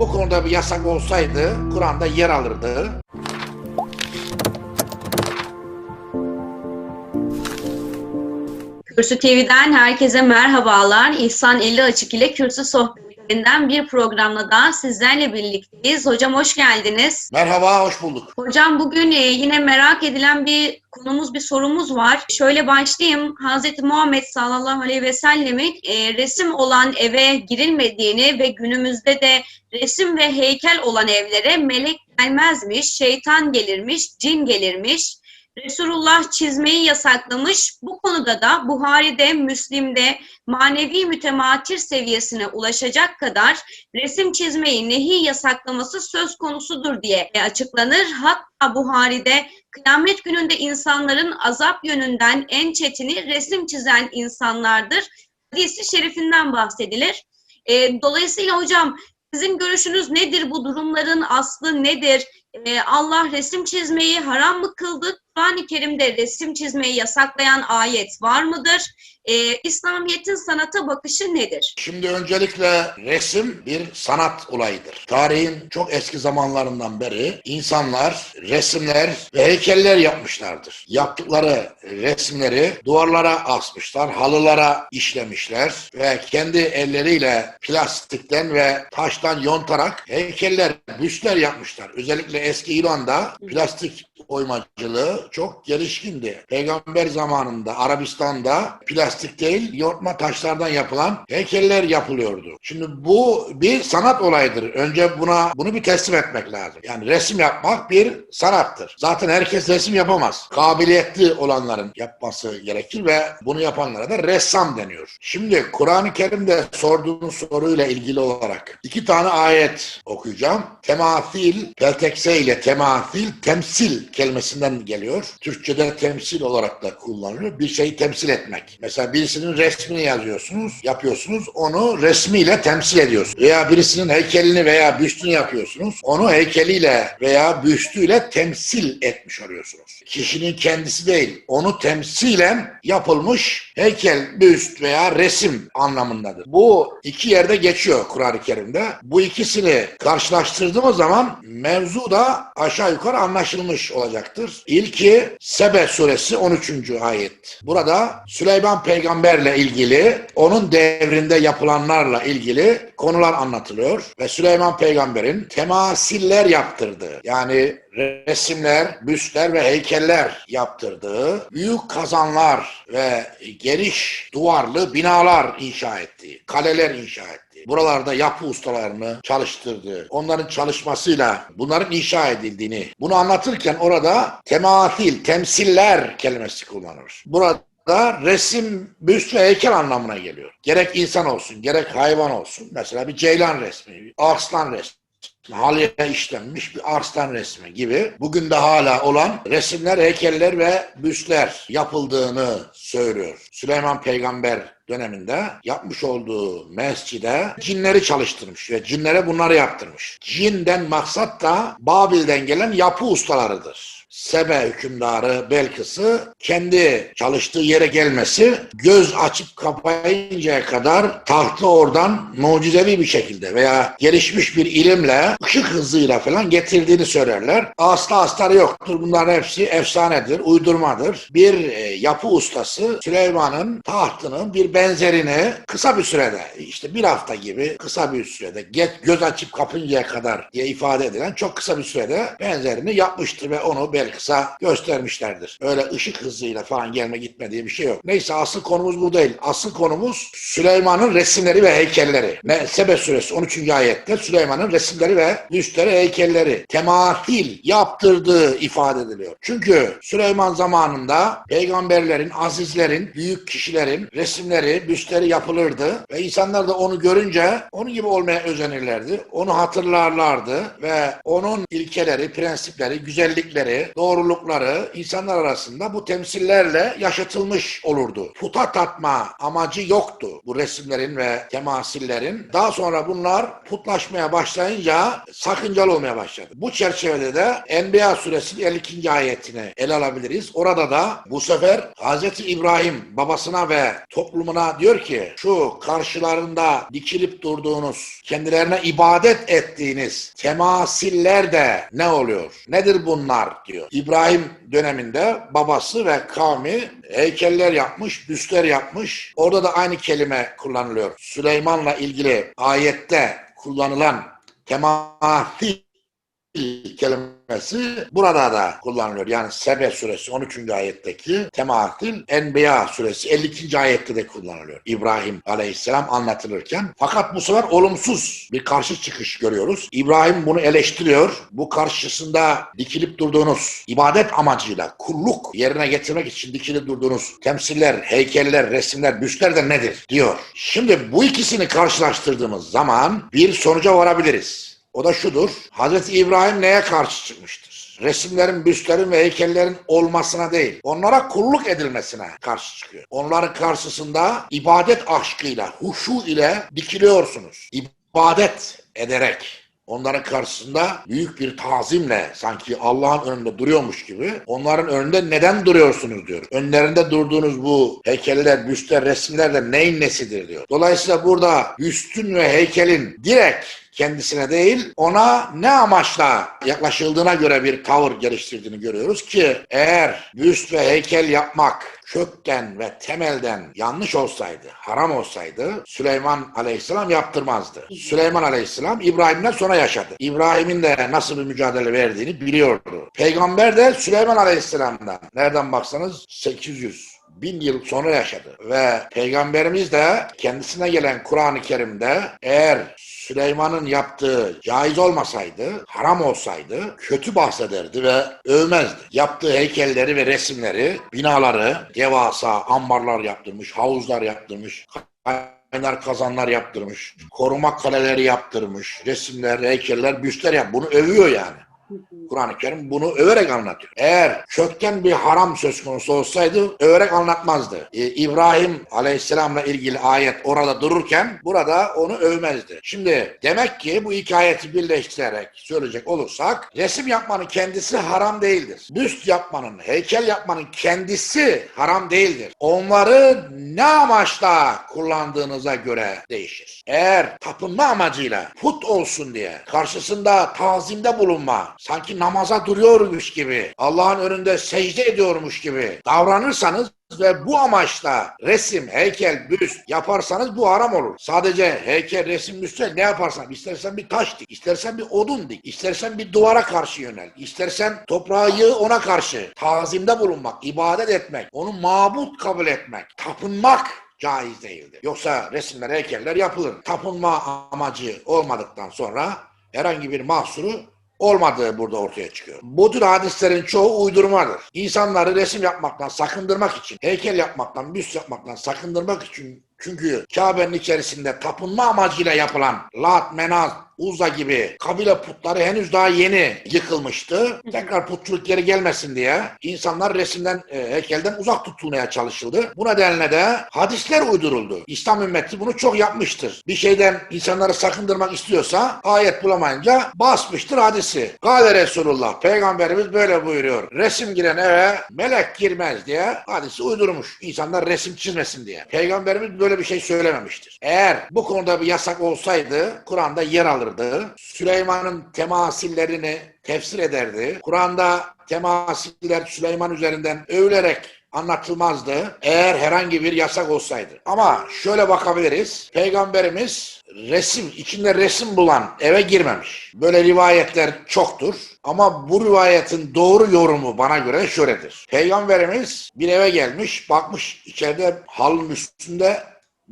Bu konuda bir yasak olsaydı Kur'an'da yer alırdı. Kürsü TV'den herkese merhabalar. İhsan Eli Açık ile Kürsü Sohbetlerinden bir programla daha sizlerle birlikteyiz. Hocam hoş geldiniz. Merhaba, hoş bulduk. Hocam bugün e, yine merak edilen bir konumuz, bir sorumuz var. Şöyle başlayayım. Hz. Muhammed sallallahu aleyhi ve sellemin e, resim olan eve girilmediğini ve günümüzde de resim ve heykel olan evlere melek gelmezmiş, şeytan gelirmiş, cin gelirmiş. Resulullah çizmeyi yasaklamış. Bu konuda da Buhari'de, Müslim'de manevi mütematir seviyesine ulaşacak kadar resim çizmeyi nehi yasaklaması söz konusudur diye açıklanır. Hatta Buhari'de kıyamet gününde insanların azap yönünden en çetini resim çizen insanlardır. Hadisi şerifinden bahsedilir. E, dolayısıyla hocam sizin görüşünüz nedir? Bu durumların aslı nedir? Ee, Allah resim çizmeyi haram mı kıldı? Kur'an-ı Kerim'de resim çizmeyi yasaklayan ayet var mıdır? Ee, İslamiyet'in sanata bakışı nedir? Şimdi öncelikle resim bir sanat olayıdır. Tarihin çok eski zamanlarından beri insanlar resimler ve heykeller yapmışlardır. Yaptıkları resimleri duvarlara asmışlar, halılara işlemişler ve kendi elleriyle plastikten ve taştan yontarak heykeller, büstler yapmışlar. Özellikle eski İran'da plastik oymacılığı çok gelişkindi. Peygamber zamanında Arabistan'da plastik değil yontma taşlardan yapılan heykeller yapılıyordu. Şimdi bu bir sanat olayıdır. Önce buna bunu bir teslim etmek lazım. Yani resim yapmak bir sanattır. Zaten herkes resim yapamaz. Kabiliyetli olanların yapması gerekir ve bunu yapanlara da ressam deniyor. Şimdi Kur'an-ı Kerim'de sorduğunuz soruyla ilgili olarak iki tane ayet okuyacağım. Temasil, peltekse ile temasil, temsil kelimesinden geliyor. Türkçe'de temsil olarak da kullanılıyor. Bir şeyi temsil etmek. Mesela birisinin resmini yazıyorsunuz, yapıyorsunuz. Onu resmiyle temsil ediyorsunuz. Veya birisinin heykelini veya büstünü yapıyorsunuz. Onu heykeliyle veya büstüyle temsil etmiş oluyorsunuz. Kişinin kendisi değil, onu temsilen yapılmış heykel, büst veya resim anlamındadır. Bu iki yerde geçiyor Kur'an-ı Kerim'de. Bu ikisini karşılaştırdığımız zaman mevzu da aşağı yukarı anlaşılmış olacaktır. İlki Sebe suresi 13. ayet. Burada Süleyman peygamberle ilgili, onun devrinde yapılanlarla ilgili konular anlatılıyor ve Süleyman peygamberin temasiller yaptırdığı yani resimler, büstler ve heykeller yaptırdığı, büyük kazanlar ve geniş duvarlı binalar inşa ettiği, kaleler inşa ettiği, buralarda yapı ustalarını çalıştırdığı, onların çalışmasıyla bunların inşa edildiğini, bunu anlatırken orada tematil, temsiller kelimesi kullanılır. Burada da resim, büst ve heykel anlamına geliyor. Gerek insan olsun, gerek hayvan olsun. Mesela bir ceylan resmi, bir arslan resmi halıya işlenmiş bir arslan resmi gibi bugün de hala olan resimler, heykeller ve büstler yapıldığını söylüyor. Süleyman peygamber döneminde yapmış olduğu mescide cinleri çalıştırmış ve cinlere bunları yaptırmış. Cinden maksat da Babil'den gelen yapı ustalarıdır. Sebe hükümdarı Belkıs'ı kendi çalıştığı yere gelmesi göz açıp kapayıncaya kadar tahtı oradan mucizevi bir şekilde veya gelişmiş bir ilimle ışık hızıyla falan getirdiğini söylerler. Asla astarı yoktur. Bunların hepsi efsanedir, uydurmadır. Bir e, yapı ustası Süleyman'ın tahtının bir benzerini kısa bir sürede işte bir hafta gibi kısa bir sürede get, göz açıp kapıncaya kadar diye ifade edilen çok kısa bir sürede benzerini yapmıştır ve onu Belkıs'a göstermişlerdir. Öyle ışık hızıyla falan gelme gitme diye bir şey yok. Neyse asıl konumuz bu değil. Asıl konumuz Süleyman'ın resimleri ve heykelleri. Ne Sebe suresi 13. ayette Süleyman'ın resimleri ve büstleri, heykelleri tematil yaptırdığı ifade ediliyor. Çünkü Süleyman zamanında peygamberlerin, azizlerin, büyük kişilerin resimleri, büstleri yapılırdı ve insanlar da onu görünce onun gibi olmaya özenirlerdi. Onu hatırlarlardı ve onun ilkeleri, prensipleri, güzellikleri, doğrulukları insanlar arasında bu temsillerle yaşatılmış olurdu. Puta tatma amacı yoktu bu resimlerin ve temasillerin. Daha sonra bunlar putlaşmaya başlayınca sakıncalı olmaya başladı. Bu çerçevede de Enbiya suresinin 52. ayetini ele alabiliriz. Orada da bu sefer Hz. İbrahim babasına ve topluma toplumuna diyor ki şu karşılarında dikilip durduğunuz, kendilerine ibadet ettiğiniz temasiller de ne oluyor? Nedir bunlar diyor. İbrahim döneminde babası ve kavmi heykeller yapmış, büstler yapmış. Orada da aynı kelime kullanılıyor. Süleyman'la ilgili ayette kullanılan temasil kelimesi burada da kullanılıyor. Yani Sebe suresi 13. ayetteki tematil Enbiya suresi 52. ayette de kullanılıyor. İbrahim aleyhisselam anlatılırken. Fakat bu sefer olumsuz bir karşı çıkış görüyoruz. İbrahim bunu eleştiriyor. Bu karşısında dikilip durduğunuz ibadet amacıyla kulluk yerine getirmek için dikilip durduğunuz temsiller, heykeller, resimler, büstler de nedir diyor. Şimdi bu ikisini karşılaştırdığımız zaman bir sonuca varabiliriz. O da şudur. Hazreti İbrahim neye karşı çıkmıştır? Resimlerin, büstlerin ve heykellerin olmasına değil, onlara kulluk edilmesine karşı çıkıyor. Onların karşısında ibadet aşkıyla, huşu ile dikiliyorsunuz. İbadet ederek. Onların karşısında büyük bir tazimle sanki Allah'ın önünde duruyormuş gibi onların önünde neden duruyorsunuz diyor. Önlerinde durduğunuz bu heykeller, büstler, resimler de neyin nesidir diyor. Dolayısıyla burada büstün ve heykelin direkt kendisine değil ona ne amaçla yaklaşıldığına göre bir tavır geliştirdiğini görüyoruz ki eğer büst ve heykel yapmak kökten ve temelden yanlış olsaydı, haram olsaydı Süleyman Aleyhisselam yaptırmazdı. Süleyman Aleyhisselam İbrahim'den sonra yaşadı. İbrahim'in de nasıl bir mücadele verdiğini biliyordu. Peygamber de Süleyman Aleyhisselam'dan nereden baksanız 800 bin yıl sonra yaşadı. Ve Peygamberimiz de kendisine gelen Kur'an-ı Kerim'de eğer Süleyman'ın yaptığı caiz olmasaydı, haram olsaydı kötü bahsederdi ve övmezdi. Yaptığı heykelleri ve resimleri, binaları, devasa ambarlar yaptırmış, havuzlar yaptırmış, kaynar kazanlar yaptırmış, koruma kaleleri yaptırmış, resimler, heykeller, büstler yap. Bunu övüyor yani. Kur'an-ı Kerim bunu överek anlatıyor. Eğer kökten bir haram söz konusu olsaydı överek anlatmazdı. Ee, İbrahim Aleyhisselam'la ilgili ayet orada dururken burada onu övmezdi. Şimdi demek ki bu iki ayeti birleştirerek söyleyecek olursak resim yapmanın kendisi haram değildir. Büst yapmanın, heykel yapmanın kendisi haram değildir. Onları ne amaçla kullandığınıza göre değişir. Eğer tapınma amacıyla put olsun diye karşısında tazimde bulunma, sanki namaza duruyormuş gibi, Allah'ın önünde secde ediyormuş gibi davranırsanız ve bu amaçla resim, heykel, büst yaparsanız bu haram olur. Sadece heykel, resim, büst ne yaparsan, istersen bir taş dik, istersen bir odun dik, istersen bir duvara karşı yönel, istersen toprağı ona karşı tazimde bulunmak, ibadet etmek, onu mabut kabul etmek, tapınmak caiz değildir. Yoksa resimler, heykeller yapılır. Tapınma amacı olmadıktan sonra herhangi bir mahsuru olmadığı burada ortaya çıkıyor. Bu tür hadislerin çoğu uydurmadır. İnsanları resim yapmaktan sakındırmak için, heykel yapmaktan, büst yapmaktan sakındırmak için çünkü Kabe'nin içerisinde tapınma amacıyla yapılan Lat, Menaz, Uzza gibi kabile putları henüz daha yeni yıkılmıştı. Tekrar putçuluk geri gelmesin diye insanlar resimden, e, heykelden uzak tutulmaya çalışıldı. Bu nedenle de hadisler uyduruldu. İslam ümmeti bunu çok yapmıştır. Bir şeyden insanları sakındırmak istiyorsa ayet bulamayınca basmıştır hadisi. Kale Resulullah, Peygamberimiz böyle buyuruyor. Resim giren eve melek girmez diye hadisi uydurmuş. İnsanlar resim çizmesin diye. Peygamberimiz böyle bir şey söylememiştir. Eğer bu konuda bir yasak olsaydı Kur'an'da yer alırdı. Süleyman'ın temasillerini tefsir ederdi. Kur'an'da temasiller Süleyman üzerinden övülerek anlatılmazdı eğer herhangi bir yasak olsaydı. Ama şöyle bakabiliriz. Peygamberimiz resim, içinde resim bulan eve girmemiş. Böyle rivayetler çoktur. Ama bu rivayetin doğru yorumu bana göre şöyledir. Peygamberimiz bir eve gelmiş, bakmış içeride halın üstünde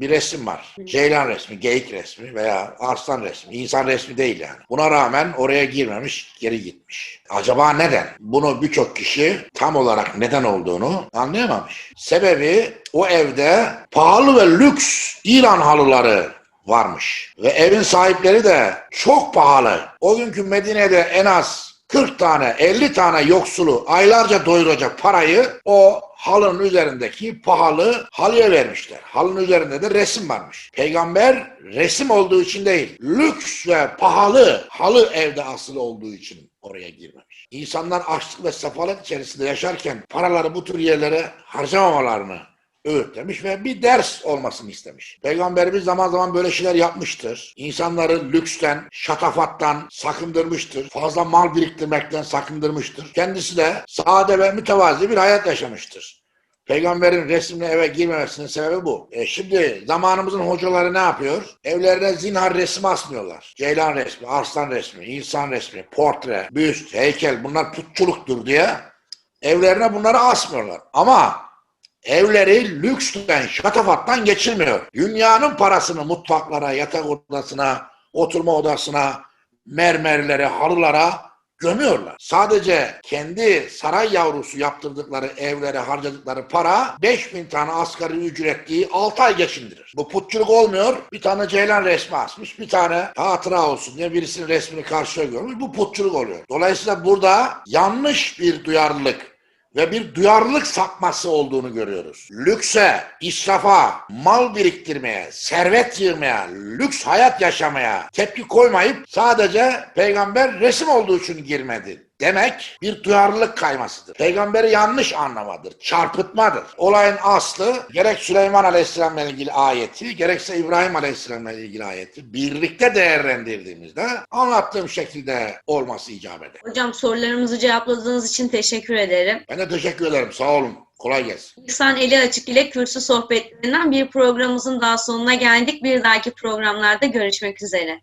bir resim var. Ceylan resmi, geyik resmi veya arslan resmi. İnsan resmi değil yani. Buna rağmen oraya girmemiş, geri gitmiş. Acaba neden? Bunu birçok kişi tam olarak neden olduğunu anlayamamış. Sebebi o evde pahalı ve lüks İran halıları varmış. Ve evin sahipleri de çok pahalı. O günkü Medine'de en az 40 tane 50 tane yoksulu aylarca doyuracak parayı o halının üzerindeki pahalı halıya vermişler. Halının üzerinde de resim varmış. Peygamber resim olduğu için değil, lüks ve pahalı halı evde asılı olduğu için oraya girmemiş. İnsanlar açlık ve sefalet içerisinde yaşarken paraları bu tür yerlere harcamamalarını öğütlemiş ve bir ders olmasını istemiş. Peygamberimiz zaman zaman böyle şeyler yapmıştır. İnsanları lüksten, şatafattan sakındırmıştır. Fazla mal biriktirmekten sakındırmıştır. Kendisi de sade ve mütevazi bir hayat yaşamıştır. Peygamberin resimle eve girmemesinin sebebi bu. E şimdi zamanımızın hocaları ne yapıyor? Evlerine zinhar resim asmıyorlar. Ceylan resmi, arslan resmi, insan resmi, portre, büst, heykel bunlar putçuluktur diye evlerine bunları asmıyorlar. Ama evleri lüksten, şatafattan geçirmiyor. Dünyanın parasını mutfaklara, yatak odasına, oturma odasına, mermerlere, halılara gömüyorlar. Sadece kendi saray yavrusu yaptırdıkları evlere harcadıkları para 5000 tane asgari ücretliği 6 ay geçindirir. Bu putçuluk olmuyor. Bir tane ceylan resmi asmış. Bir tane hatıra olsun diye birisinin resmini karşıya görmüş. Bu putçuluk oluyor. Dolayısıyla burada yanlış bir duyarlılık ve bir duyarlılık sapması olduğunu görüyoruz. Lükse, israfa, mal biriktirmeye, servet yığmaya, lüks hayat yaşamaya tepki koymayıp sadece peygamber resim olduğu için girmedi demek bir duyarlılık kaymasıdır. Peygamberi yanlış anlamadır, çarpıtmadır. Olayın aslı gerek Süleyman Aleyhisselam'la ilgili ayeti, gerekse İbrahim Aleyhisselam'la ilgili ayeti birlikte değerlendirdiğimizde anlattığım şekilde olması icap eder. Hocam sorularımızı cevapladığınız için teşekkür ederim. Ben de teşekkür ederim. Sağ olun. Kolay gelsin. İhsan Eli Açık ile kürsü sohbetlerinden bir programımızın daha sonuna geldik. Bir dahaki programlarda görüşmek üzere.